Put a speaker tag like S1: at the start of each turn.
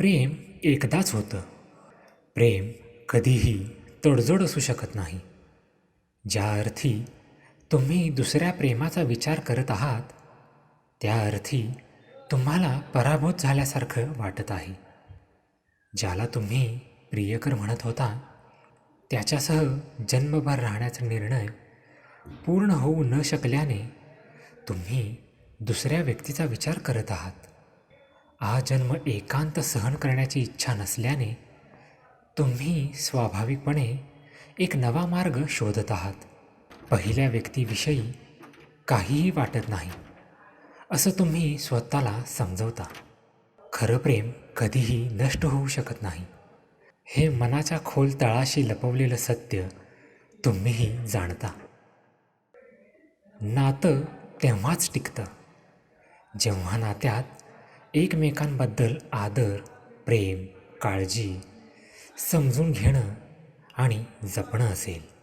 S1: प्रेम एकदाच होतं. प्रेम कधीही तडजोड असू शकत नाही. ज्या अर्थी तुम्ही दुसऱ्या प्रेमाचा विचार करत आहात त्या अर्थी तुम्हाला पराभूत झाल्यासारखं वाटत आहे. ज्याला तुम्ही प्रियकर म्हणत होता त्याच्यासह जन्मभर राहण्याचा निर्णय पूर्ण होऊ न शकल्याने तुम्ही दुसऱ्या व्यक्तीचा विचार करत आहात. हा जन्म एकांत सहन करण्याची इच्छा नसल्याने तुम्ही स्वाभाविकपणे एक नवा मार्ग शोधत आहात. पहिल्या व्यक्तीविषयी काहीही वाटत नाही. असं तुम्ही स्वतःला समजवता. खरं प्रेम कधीही नष्ट होऊ शकत नाही. हे मनाच्या खोल तळाशी लपवलेलं सत्य तुम्हीही जाणता. नातं तेव्हाच टिकतं. जेव्हा नात्यात एकमेकांबद्दल आदर प्रेम काळजी समजून घेणं आणि जपणं असेल.